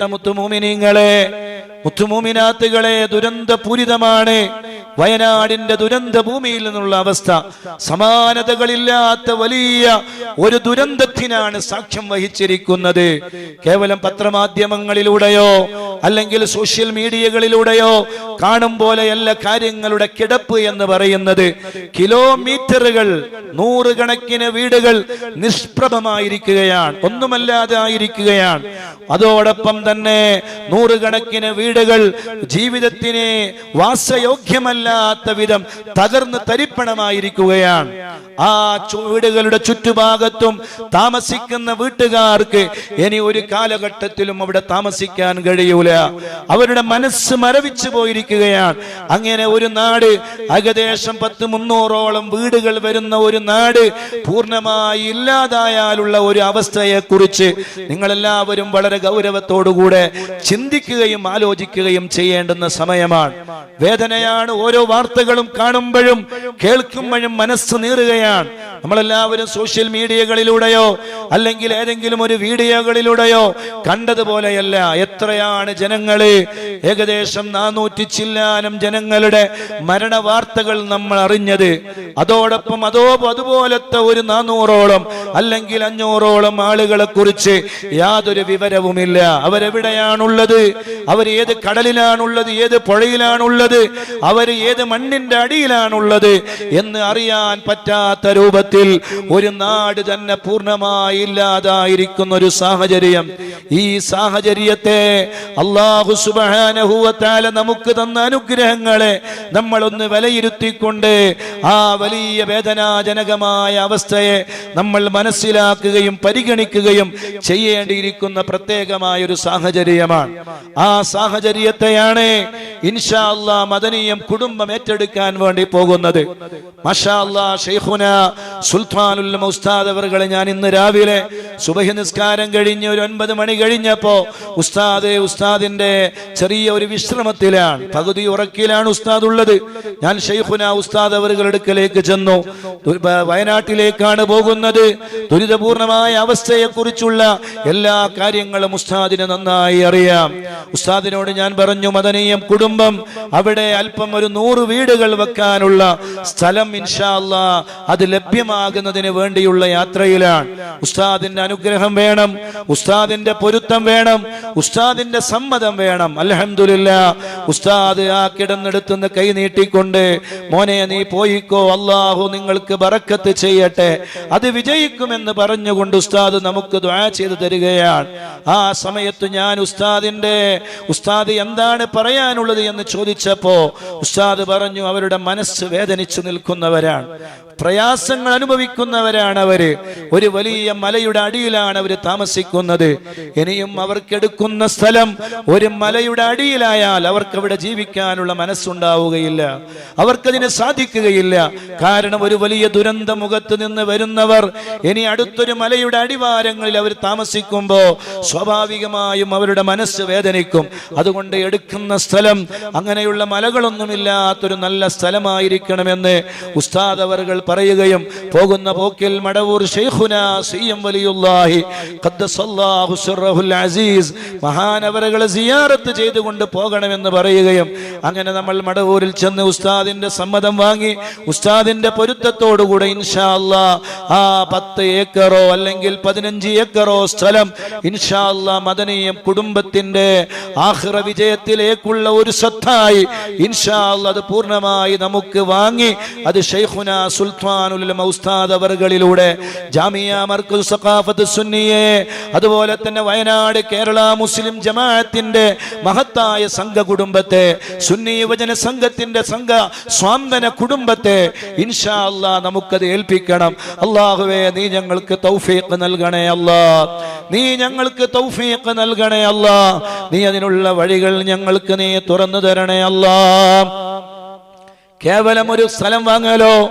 പ്രിയപ്പെട്ട മുത്തുമൂമിനിങ്ങളെ മുത്തുമൂമിനാത്തുകളെ ദുരന്തപൂരിതമാണ്. വയനാടിന്റെ ദുരന്ത ഭൂമിയിൽ നിന്നുള്ള അവസ്ഥ സമാനതകളില്ലാത്ത വലിയ ഒരു ദുരന്തത്തിനാണ് സാക്ഷ്യം വഹിച്ചിരിക്കുന്നത്. കേവലം പത്രമാധ്യമങ്ങളിലൂടെയോ അല്ലെങ്കിൽ സോഷ്യൽ മീഡിയകളിലൂടെയോ കാണും പോലെയല്ല കാര്യങ്ങളുടെ കിടപ്പ് എന്ന് പറയുന്നത്. കിലോമീറ്ററുകൾ നൂറുകണക്കിന് വീടുകൾ നിഷ്പ്രഭമായിരിക്കുകയാണ് ഒന്നുമല്ലാതെ ആയിരിക്കുകയാണ്. അതോടൊപ്പം തന്നെ നൂറുകണക്കിന് വീടുകൾ ജീവിതത്തിന് വാസയോഗ്യമല്ലാത്ത വിധം തകർന്ന് തരിപ്പണമായിരിക്കുകയാണ്. ആ വീടുകളുടെ ചുറ്റുഭാഗത്തും താമസിക്കുന്ന വീട്ടുകാർക്ക് ഇനി ഒരു കാലഘട്ടത്തിലും അവിടെ താമസിക്കാൻ കഴിയൂല. അവരുടെ മനസ്സ് മരവിച്ചു പോയിരിക്കുകയാണ്. അങ്ങനെ ഒരു നാട് ഏകദേശം പത്ത് മുന്നൂറോളം വീടുകൾ വരുന്ന ഒരു നാട് പൂർണമായി ഇല്ലാതായാലുള്ള ഒരു അവസ്ഥയെ കുറിച്ച് നിങ്ങളെല്ലാവരും വളരെ ഗൗരവത്തോടുകൂടെ ചിന്തിക്കുകയും ആലോചിക്കുകയും ചെയ്യേണ്ടുന്ന സമയമാണ്. വേദനയാണ് ഓരോ വാർത്തകളും കാണുമ്പോഴും കേൾക്കുമ്പോഴും മനസ്സ് നീറുകയാണ്. നമ്മളെല്ലാവരും സോഷ്യൽ മീഡിയകളിലൂടെയോ അല്ലെങ്കിൽ ഏതെങ്കിലും ഒരു വീഡിയോകളിലൂടെയോ കണ്ടതുപോലെയല്ല. എത്രയാണ് ജനങ്ങൾ? ഏകദേശം നാനൂറ്റി ചില്ലാനം ജനങ്ങളുടെ മരണ വാർത്തകൾ നമ്മൾ അറിഞ്ഞത്. അതോടൊപ്പം അതോ അതുപോലത്തെ ഒരു നാനൂറോളം അല്ലെങ്കിൽ അഞ്ഞൂറോളം ആളുകളെ കുറിച്ച് യാതൊരു വിവരവുമില്ല. അവരെവിടെയാണുള്ളത്? അവർ ഏത് കടലിലാണുള്ളത്? ഏത് പുഴയിലാണുള്ളത്? അവർ ഏത് മണ്ണിന്റെ അടിയിലാണുള്ളത് എന്ന് അറിയാൻ പറ്റാത്ത രൂപത്തിൽ ഒരു നാട് തന്നെ പൂർണമായി ഇല്ലാതായിരിക്കുന്ന ഒരു സാഹചര്യം. ഈ സാഹചര്യത്തെ അള്ളാഹു സുബാനഹുവത്താല നമുക്ക് തന്ന അനുഗ്രഹങ്ങളെ നമ്മളൊന്ന് വിലയിരുത്തിക്കൊണ്ട് ആ വലിയ വേദനാജനകമായ അവസ്ഥയെ നമ്മൾ മനസ്സിലാക്കുകയും പരിഗണിക്കുകയും ചെയ്യേണ്ടിയിരിക്കുന്ന പ്രത്യേകമായ ഒരു സാഹചര്യമാണ്. ആ സാഹചര്യത്തെയാണ് ഇൻഷാ മദനീയം കുടുംബം ഏറ്റെടുക്കാൻ വേണ്ടി പോകുന്നത്. മഷാ സുൽത്താനുൽ ഉസ്താദ് അവർകളെ ഞാൻ ഇന്ന് രാവിലെ സുബഹി നിസ്കാരം കഴിഞ്ഞ് ഒരു ഒൻപത് മണി കഴിഞ്ഞപ്പോ ഉസ്താദ് ഉസ്താദിന്റെ ചെറിയ ഒരു വിശ്രമത്തിലാണ് പകുതി ഉറക്കിലാണ് ഉസ്താദ് ഉള്ളത്. ഞാൻ ഷെയ്ഖുന ഉസ്താദ് അവർകളെടുക്കലേക്ക് ചെന്നു. വയനാട്ടിലേക്കാണ് പോകുന്നത്. ദുരിതപൂർണമായ അവസ്ഥയെ കുറിച്ചുള്ള എല്ലാ കാര്യങ്ങളും ഉസ്താദിന് നന്നായി അറിയാം. ഉസ്താദിനോട് ഞാൻ പറഞ്ഞു മദനീയം കുടുംബം അവിടെ അല്പം ഒരു നൂറ് വീടുകൾ വെക്കാനുള്ള സ്ഥലം ഇൻഷാല്ല അത് ലഭ്യമാകുന്നതിന് വേണ്ടിയുള്ള യാത്രയിലാണ്. ഉസ്താദിന്റെ അനുഗ്രഹം വേണം ഉസ്താദിന്റെ പൊരുത്തം വേണം ഉസ്താദിന്റെ സമ്മതം വേണം. അലഹമില്ല ഉസ്താദ് ആ കിടന്നെടുത്തുനിന്ന് കൈ നീട്ടിക്കൊണ്ട് മോനെ നീ പോയിക്കോ അള്ളാഹു നിങ്ങൾക്ക് ബറക്കത്ത് ചെയ്യട്ടെ. അത് വിജയിക്കുമെന്ന് പറഞ്ഞുകൊണ്ട് ഉസ്താദ് നമുക്ക് ദ്വാ ചെയ്തു തരികയാണ്. ആ സമയത്ത് ഞാൻ ഉസ്താദിന്റെ ഉസ്താദ് എന്താണ് പറയാനുള്ളത് എന്ന് ചോദിച്ചപ്പോ ഉസ്താദ് പറഞ്ഞു അവരുടെ മനസ്സ് വേദനിച്ചു നിൽക്കുന്നവരാണ്. പ്രയാസങ്ങൾ അനുഭവിക്കുന്നവരാണ് അവർ. ഒരു വലിയ മലയുടെ അടിയിലാണ് അവർ താമസിക്കുന്നത്. ഇനിയും അവർക്കെടുക്കുന്ന സ്ഥലം ഒരു മലയുടെ അടിയിലായാൽ അവർക്ക് അവിടെ ജീവിക്കാനുള്ള മനസ്സുണ്ടാവുകയില്ല. അവർക്കതിന് സാധിക്കുകയില്ല. കാരണം ഒരു വലിയ ദുരന്ത മുഖത്ത് നിന്ന് വരുന്നവർ ഇനി അടുത്തൊരു മലയുടെ അടിവാരങ്ങളിൽ അവർ താമസിക്കുമ്പോൾ സ്വാഭാവികമായും അവരുടെ മനസ്സ് വേദനിക്കും. അതുകൊണ്ട് എടുക്കുന്ന സ്ഥലം അങ്ങനെയുള്ള മലകളൊന്നുമില്ലാത്തൊരു നല്ല സ്ഥലമായിരിക്കണമെന്ന് ഉസ്താദ് അവറുകൾ പറയുകയും പോകുന്ന പോക്കിൽ മടവൂർ അസീസ് മഹാനവറുകളെ സിയാറത്ത് ചെയ്തുകൊണ്ട് പോകണമെന്ന് പറയുകയും അങ്ങനെ നമ്മൾ മടവൂരിൽ ചെന്ന് ഉസ്താദിന്റെ സമ്മതം വാങ്ങി ഉസ്താദിന്റെ പൊരുത്തത്തോടുകൂടെ ഇൻഷാ അല്ലാ ആ പത്ത് ഏക്കറോ അല്ലെങ്കിൽ പതിനഞ്ച് ഏക്കറോ സ്ഥലം ഇൻഷാ അല്ലാ മദനീയം കുടുംബത്തിന്റെ ആഹ്റ വിജയത്തിലേക്കുള്ള ഒരു സ്വത്തായി ഇൻഷാ അല്ലാ അത് പൂർണമായി നമുക്ക് വാങ്ങി അത് ഷെയ്ഖുന ഉസ്താദ് അവറുകളിലൂടെ ജാമിയ മർക്കസ് സഖാഫത്ത് സുന്നിയെ അതുപോലെ തന്നെ വയനാട് കേരള മുസ്ലിം ജമാഅത്തിന്റെ മഹത്തായ സംഘ കുടുംബത്തെ സുന്നി യുവജന സംഘത്തിന്റെ സംഘ സ്വാന്തന കുടുംബത്തെ ഇൻഷാ അല്ലാ നമുക്കത് ഏൽപ്പിക്കണം. അള്ളാഹുവേ നീ ഞങ്ങൾക്ക് തൗഫീഖ് നൽകണേ അല്ലാ. നീ ഞങ്ങൾക്ക് തൗഫീഖ് നൽകണേ അല്ലാ. നീ അതിനുള്ള വഴികൾ ഞങ്ങൾക്ക് നീ തുറന്നു തരണേ അല്ലാ. കേവലം ഒരു സ്ഥലം വാങ്ങലോ?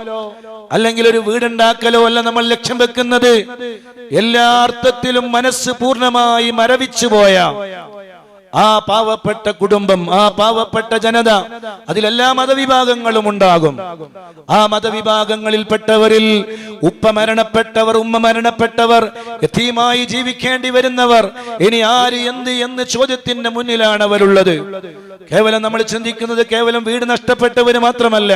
അല്ലെങ്കിൽ ഒരു വീടുണ്ടാക്കലോ അല്ല നമ്മൾ ലക്ഷ്യം വെക്കുന്നത്. എല്ലാ അർത്ഥത്തിലും മനസ്സ് പൂർണമായി മരവിച്ചു പോയ ആ പാവപ്പെട്ട കുടുംബം ആ പാവപ്പെട്ട ജനത അതിലെല്ലാ മതവിഭാഗങ്ങളും ഉണ്ടാകും. ആ മതവിഭാഗങ്ങളിൽപ്പെട്ടവരിൽ ഉപ്പ മരണപ്പെട്ടവർ ഉമ്മ മരണപ്പെട്ടവർ യഥീമായി ജീവിക്കേണ്ടി വരുന്നവർ ഇനി ആര് എന്ത് എന്ന് ചോദ്യത്തിന്റെ മുന്നിലാണ് അവരുള്ളത്. കേവലം നമ്മൾ ചിന്തിക്കുന്നത് കേവലം വീട് നഷ്ടപ്പെട്ടവര് മാത്രമല്ല.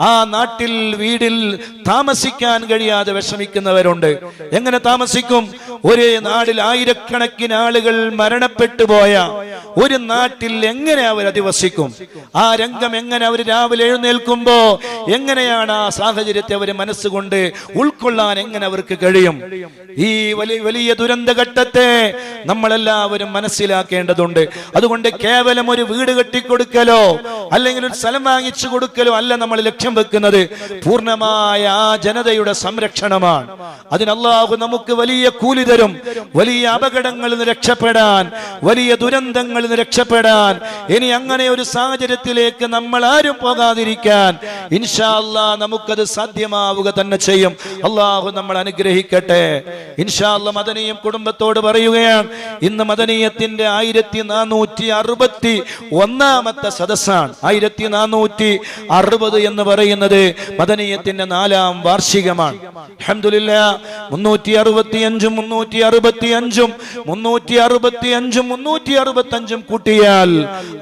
ആ നാട്ടിൽ വീടിൽ താമസിക്കാൻ കഴിയാതെ വിഷമിക്കുന്നവരുണ്ട്. എങ്ങനെ താമസിക്കും? ഒരു നാടിൽ ആയിരക്കണക്കിന് ആളുകൾ മരണപ്പെട്ടു പോയ ഒരു നാട്ടിൽ എങ്ങനെ അവർ അധിവസിക്കും? ആ രംഗം എങ്ങനെ അവർ രാവിലെ എഴുന്നേൽക്കുമ്പോ എങ്ങനെയാണ് ആ സാഹചര്യത്തെ അവർ മനസ്സുകൊണ്ട് ഉൾക്കൊള്ളാൻ എങ്ങനെ അവർക്ക് കഴിയും? ഈ വലിയ വലിയ ദുരന്ത ഘട്ടത്തെ നമ്മളെല്ലാവരും മനസ്സിലാക്കേണ്ടതുണ്ട്. അതുകൊണ്ട് കേവലം ഒരു വീട് കെട്ടിക്കൊടുക്കലോ? അല്ലെങ്കിൽ ഒരു സ്ഥലം വാങ്ങിച്ചു കൊടുക്കലോ അല്ല നമ്മൾ ലക്ഷ്യം വെക്കുന്നത്. പൂർണമായ ആ ജനതയുടെ സംരക്ഷണമാണ്. അതിനല്ലാഹു നമുക്ക് വലിയ കൂലി തരും. വലിയ അപകടങ്ങളിൽ നിന്ന് രക്ഷപ്പെടാൻ വലിയ ദുരന്തങ്ങളിൽ നിന്ന് രക്ഷപ്പെടാൻ. ഇനി അങ്ങനെ ഒരു സാഹചര്യത്തിലേക്ക് നമ്മൾ ആരും പോകാതിരിക്കാൻ ഇൻഷാ അല്ലാ നമുക്കത് സാധ്യമാവുക തന്നെ ചെയ്യും. അള്ളാഹു നമ്മൾ അനുഗ്രഹിക്കട്ടെ. ഇൻഷാല്ല മദനീയം കുടുംബത്തോട് പറയുകയാണ് ഇന്ന് മദനീയത്തിന്റെ ആയിരത്തി നാനൂറ്റി അറുപത്തി ഒന്നാമത്തെ സദസ്സാണ്. ആയിരത്തി നാനൂറ്റി അറുപത് എന്ന് പറയുന്നത് മദനീയത്തിന്റെ നാലാം വാർഷികമാണ്. അഹമ്മദില്ല മുന്നൂറ്റി അറുപത്തി അഞ്ചും മുന്നൂറ്റി അറുപത്തി അഞ്ചും മുന്നൂറ്റി അറുപത്തി അഞ്ചും മുന്നൂറ്റി അറുപത്തി അഞ്ചും കൂട്ടിയാൽ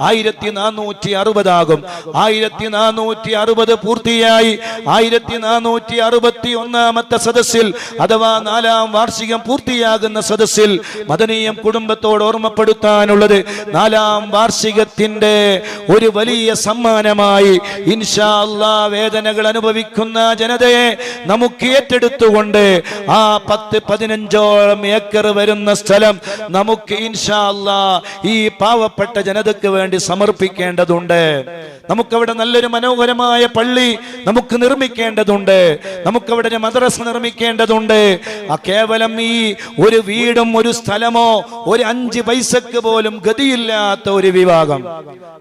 ആയിരത്തി നാനൂറ്റി അറുപതാകും ആയിരത്തി നാനൂറ്റി അറുപത് പൂർത്തിയായി. ആയിരത്തി നാനൂറ്റി അറുപത്തി ഒന്നാമത്തെ സദസ്സിൽ അഥവാ നാലാം വാർഷികം പൂർത്തിയാകുന്ന സദസ്സിൽ മദനീയം കുടുംബത്തോട് ഓർമ്മപ്പെടുത്താനുള്ളത് നാലാം വാർഷികത്തിന്റെ ഒരു വലിയ സമ്മാനമായി ഇൻഷാ അള്ളാ വേദനകൾ അനുഭവിക്കുന്ന ജനതയെ നമുക്ക് ഏറ്റെടുത്തുകൊണ്ട് ആ പത്ത് പതിനഞ്ചോളം ഏക്കർ വരുന്ന സ്ഥലം നമുക്ക് ഇൻഷാ അള്ളാ ഈ പാവപ്പെട്ട ജനതയ്ക്ക് വേണ്ടി സമർപ്പിക്കേണ്ടതുണ്ട്. നമുക്കവിടെ നല്ലൊരു മനോഹരമായ പള്ളി നമുക്ക് നിർമ്മിക്കേണ്ടതുണ്ട്. നമുക്കവിടെ ഒരു മദ്രസ നിർമ്മിക്കേണ്ടതുണ്ട്. ആ കേവലം ഈ ഒരു വീടും ഒരു സ്ഥലമോ ഒരു അഞ്ച് പൈസക്ക് പോലും ഗതിയില്ലാത്ത ഒരു വിഭാഗം.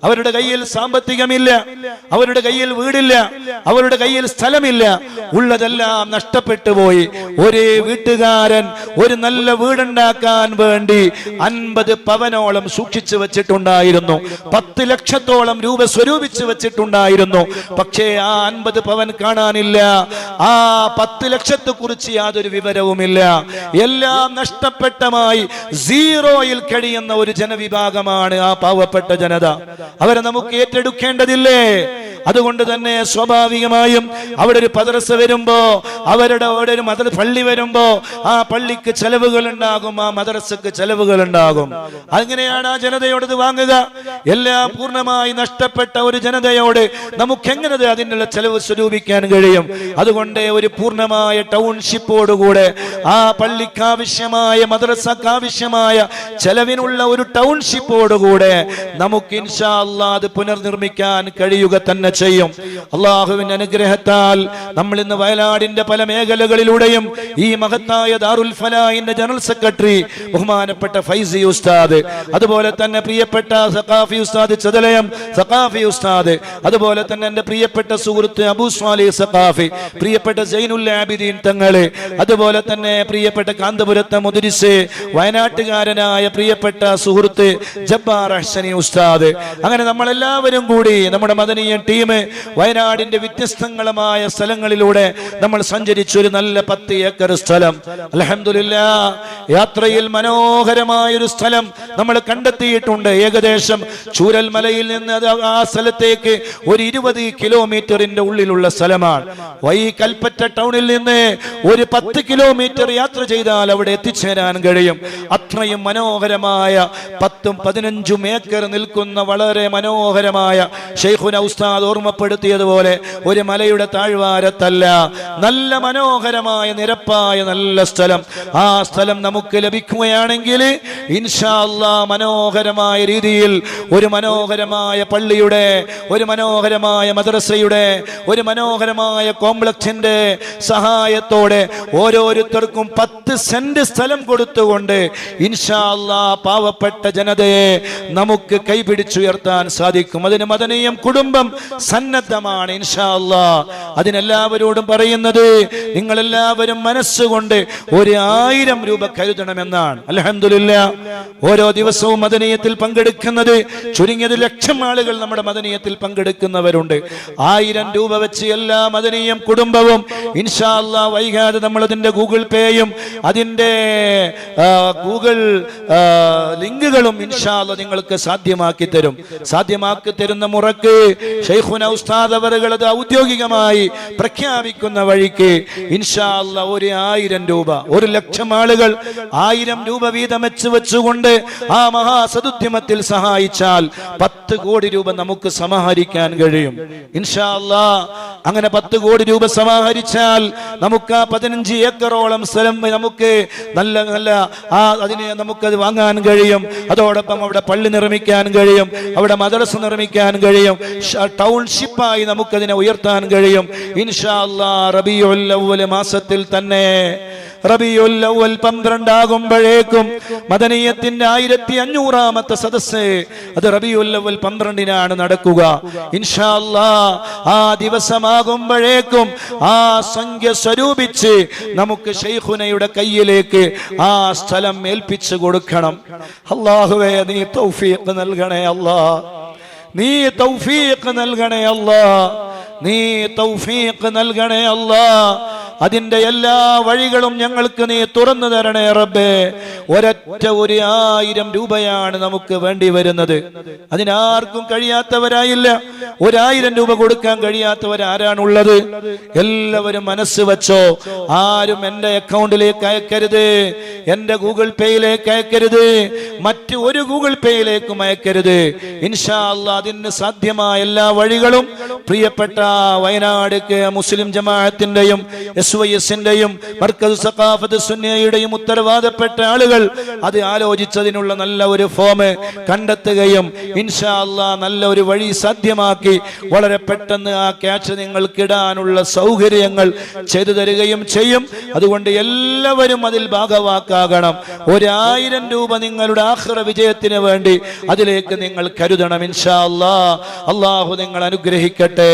അവരുടെ കയ്യിൽ സാമ്പത്തികമില്ല. അവരുടെ കയ്യിൽ വീടില്ല. അവരുടെ കയ്യിൽ സ്ഥലമില്ല. ഉള്ളതെല്ലാം നഷ്ടപ്പെട്ടു പോയി. ഒരു വീട്ടുകാരൻ ഒരു നല്ല വീടുണ്ടാക്കാൻ വേണ്ടി അൻപത് പവനോളം സൂക്ഷിച്ചു വെച്ചിട്ടുണ്ടായിരുന്നു. പത്ത് ലക്ഷത്തോളം രൂപ സ്വരൂപിച്ചു വെച്ചിട്ടുണ്ടായിരുന്നു. പക്ഷേ ആ അൻപത് പവൻ കാണാനില്ല. ആ പത്ത് ലക്ഷത്തെ കുറിച്ച് യാതൊരു വിവരവുമില്ല. എല്ലാം നഷ്ടപ്പെട്ടമായി. സീറോയിൽ കഴിയുന്ന ഒരു ജനവിഭാഗമാണ് ആ പാവപ്പെട്ട ജനത. അവരെ നമുക്ക് ഏറ്റെടുക്കേണ്ടതില്ലേ? അതുകൊണ്ട് തന്നെ സ്വാഭാവികമായും അവിടെ ഒരു പദർസ വരുമ്പോ അവരുടെ അവിടെ ഒരു മദർ പള്ളി വരുമ്പോ ആ പള്ളിക്ക് ചെലവുകൾ ഉണ്ടാകും ആ മദ്രസക്ക് ചെലവുകൾ ഉണ്ടാകും അങ്ങനെയാണ് ആ ജനതയോട് ഇത് വാങ്ങുക. എല്ലാം പൂർണമായി നഷ്ടപ്പെട്ട ഒരു ജനതയോട് നമുക്ക് എങ്ങനെ അതിനുള്ള ചെലവ് സ്വരൂപിക്കാൻ കഴിയും? അതുകൊണ്ട് ഒരു പൂർണമായ ടൗൺഷിപ്പോടുകൂടെ ആ പള്ളിക്ക് ആവശ്യമായ മദ്രസക്ക് ആവശ്യമായ ചെലവിനുള്ള ഒരു ടൗൺഷിപ്പോടുകൂടെ നമുക്ക് ഇൻഷാ അത് പുനർനിർമ്മിക്കാൻ കഴിയുക തന്നെ ചെയ്യും. അള്ളാഹുവിന്റെ അനുഗ്രഹത്താൽ നമ്മൾ ഇന്ന് വയനാടിന്റെ പല മേഖലകളിലൂടെയും ഈ മഹത്തായ ദാറുൽ ഫലാഹിന്റെ ജനറൽ സെക്രട്ടറി ബഹുമാനപ്പെട്ട ഫൈസി ഉസ്താദ് അതുപോലെ തന്നെ പ്രിയപ്പെട്ട സഖാഫി ഉസ്താദ് ചതലയം സഖാഫി ഉസ്താദ് അതുപോലെ തന്നെ എന്റെ പ്രിയപ്പെട്ട സുഹൃത്ത് അബു സ്വാലി സഖാഫി പ്രിയപ്പെട്ട സൈനുൽ ആബിദീൻ തങ്ങൾ അതുപോലെ തന്നെ പ്രിയപ്പെട്ട കാന്തപുരത്തെ മുതിരിസ് വയനാട്ടുകാരനായ പ്രിയപ്പെട്ട സുഹൃത്ത് ജബ്ബാർ അഹ്സനി ഉസ്താദ്. അങ്ങനെ നമ്മളെല്ലാവരും കൂടി നമ്മുടെ മദനീയ ടീം വയനാടിന്റെ വ്യത്യസ്തങ്ങളമായ സ്ഥലങ്ങളിലൂടെ നമ്മൾ സഞ്ചരിച്ച ഒരു നല്ല പത്ത് ഏക്കർ സ്ഥലം. അലഹമില്ല യാത്രയിൽ മനോഹരമായ ഒരു സ്ഥലം നമ്മൾ കണ്ടെത്തിയിട്ടുണ്ട്. ഏകദേശം ചൂരൽ മലയിൽ നിന്ന് ആ സ്ഥലത്തേക്ക് ഒരു ഇരുപത് കിലോമീറ്ററിന്റെ ഉള്ളിലുള്ള സ്ഥലമാണ്. വൈ കൽപ്പറ്റ ടൗണിൽ നിന്ന് ഒരു പത്ത് കിലോമീറ്റർ യാത്ര ചെയ്താൽ അവിടെ എത്തിച്ചേരാൻ കഴിയും. അത്രയും മനോഹരമായ പത്തും പതിനഞ്ചും ഏക്കർ നിൽക്കുന്ന വളരെ മനോഹരമായ ഷെയ്ഖുന ഉസ്താദ് ഓർമ്മപ്പെടുത്തിയതുപോലെ ഒരു മലയുടെ താഴ്വാരത്തല്ല. നല്ല മനോഹരമായ നിരപ്പായ നല്ല സ്ഥലം. ആ സ്ഥലം നമുക്ക് ലഭിക്കുകയാണെങ്കിൽ ഇൻഷാല്ല മനോഹരമായ രീതിയിൽ ഒരു മനോഹരമായ പള്ളിയുടെ ഒരു മനോഹരമായ മദ്രസയുടെ ഒരു മനോഹരമായ കോംപ്ലക്സിന്റെ സഹായത്തോടെ ഓരോരുത്തർക്കും പത്ത് സെന്റ് സ്ഥലം കൊടുത്തുകൊണ്ട് ഇൻഷാല്ല പാവപ്പെട്ട ജനതയെ നമുക്ക് കൈപിടിച്ചുയർത്താൻ സാധിക്കും. അതിന് മദനീയം കുടുംബം സന്നദ്ധമാണ് ഇൻഷാ അല്ലാ അതിനെല്ലാവരോടും പറയുന്നത് നിങ്ങൾ എല്ലാവരും മനസ്സുകൊണ്ട് ഒരു ആയിരം രൂപ കരുതണമെന്നാണ്. അലഹമില്ല ഓരോ ദിവസവും മദനീയത്തിൽ പങ്കെടുക്കുന്നത് ചുരുങ്ങിയത് ലക്ഷം ആളുകൾ നമ്മുടെ മദനീയത്തിൽ പങ്കെടുക്കുന്നവരുണ്ട്. ആയിരം രൂപ വെച്ച് എല്ലാ മദനീയം കുടുംബവും ഇൻഷാ അല്ലാ വൈകാതെ നമ്മൾ അതിന്റെ ഗൂഗിൾ പേയും അതിന്റെ ഗൂഗിൾ ലിങ്കുകളും ഇൻഷാ അല്ലാ നിങ്ങൾക്ക് സാധ്യമാക്കി തരും. സാധ്യമാക്കി തരുന്ന മുറക്ക് ഷെയ്ഖുന ഉസ്താദ് അവറുകൾ അത് ഔദ്യോഗികമായി പ്രഖ്യാപിക്കുന്ന വഴിക്ക് ഇൻഷാ അല്ലാ ഒരു ആയിരം രൂപ ഒരു ലക്ഷം ആളുകൾ ആയിരം രൂപ വീതം വെച്ച് വെച്ചുകൊണ്ട് ആ മഹാസദുദ്യമത്തിൽ സഹായിച്ചാൽ പത്ത് കോടി രൂപ നമുക്ക് സമാഹരിക്കാൻ കഴിയും. ഇൻഷാ അല്ലാ അങ്ങനെ പത്ത് കോടി രൂപ സമാഹരിച്ചാൽ നമുക്ക് ആ പതിനഞ്ച് ഏക്കറോളം സ്ഥലം നമുക്ക് നല്ല നല്ല ആ അതിനെ നമുക്കത് വാങ്ങാൻ കഴിയും. അതോടൊപ്പം അവിടെ പള്ളി നിർമ്മിക്കാൻ കഴിയും. അവിടെ മദ്രസ നിർമ്മിക്കാൻ കഴിയും. ഷ- ടൗൺഷിപ്പായി നമുക്കതിനെ ഉയർത്താൻ കഴിയും. ഇൻഷാ അല്ലാ മാസത്തിൽ തന്നെ റബിയുൽ അവ്വൽ പന്ത്രണ്ടാകുമ്പോഴേക്കും മദനീയത്തിന്റെ ആയിരത്തി അഞ്ഞൂറാമത്തെ സദസ്സ് അത് റബിയുൽ അവ്വൽ പന്ത്രണ്ടിനാണ് നടക്കുക. ഇൻഷാ അല്ലാ ആ ദിവസമാകുമ്പോഴേക്കും ആ സംഖ്യ സ്വരൂപിച്ച് നമുക്ക് ഷെയ്ഖുനയുടെ കയ്യിലേക്ക് ആ സ്ഥലം ഏൽപ്പിച്ചു കൊടുക്കണം. അള്ളാഹുവേ നീ തൗഫീഖ് നൽകണേ അല്ലാ നീ തൗഫീഖ് നൽകണേ അല്ലാ. നീ തൗഫീഖ് നൽകണേ അല്ലാ. അതിന്റെ എല്ലാ വഴികളും ഞങ്ങൾക്ക് നീ തുറന്നു തരണേ റബ്ബേ. ഒരൊറ്റ ഒരു ആയിരം രൂപയാണ് നമുക്ക് വേണ്ടി വരുന്നത്. അതിനാർക്കും കഴിയാത്തവരായില്ല. ഒരായിരം രൂപ കൊടുക്കാൻ കഴിയാത്തവരാരാണുള്ളത്? എല്ലാവരും മനസ്സ് വെച്ചോ. ആരും എന്റെ അക്കൗണ്ടിലേക്ക് അയക്കരുത്. എന്റെ ഗൂഗിൾ പേയിലേക്ക് അയക്കരുത്. മറ്റ് ഒരു ഗൂഗിൾ പേയിലേക്കും അയക്കരുത്. ഇൻഷാ അല്ല അതിന് സാധ്യമായ എല്ലാ വഴികളും പ്രിയപ്പെട്ട വയനാട് മുസ്ലിം ജമാഅത്തിന്റെയും എസ് വൈ എസിന്റെയും മർക്കസ് സഖാഫത്ത് സുന്നയുടെയും ഉത്തരവാദപ്പെട്ട ആളുകൾ അത് ആലോചിച്ചതിനുള്ള നല്ല ഒരു ഫോം കണ്ടെത്തുകയും ഇൻഷാ അല്ലാ നല്ല ഒരു വഴി സാധ്യമാക്കി വളരെ പെട്ടെന്ന് ആ ക്യാച്ച് നിങ്ങൾക്കിടാനുള്ള സൗകര്യങ്ങൾ ചെയ്തു തരികയും ചെയ്യും. അതുകൊണ്ട് എല്ലാവരും അതിൽ ഭാഗവാക്കാകണം. ഒരായിരം രൂപ നിങ്ങളുടെ ആഹ്റ വിജയത്തിന് വേണ്ടി അതിലേക്ക് നിങ്ങൾ കരുതണം ഇൻഷാ അല്ലാ. അള്ളാഹു നിങ്ങൾ അനുഗ്രഹിക്കട്ടെ.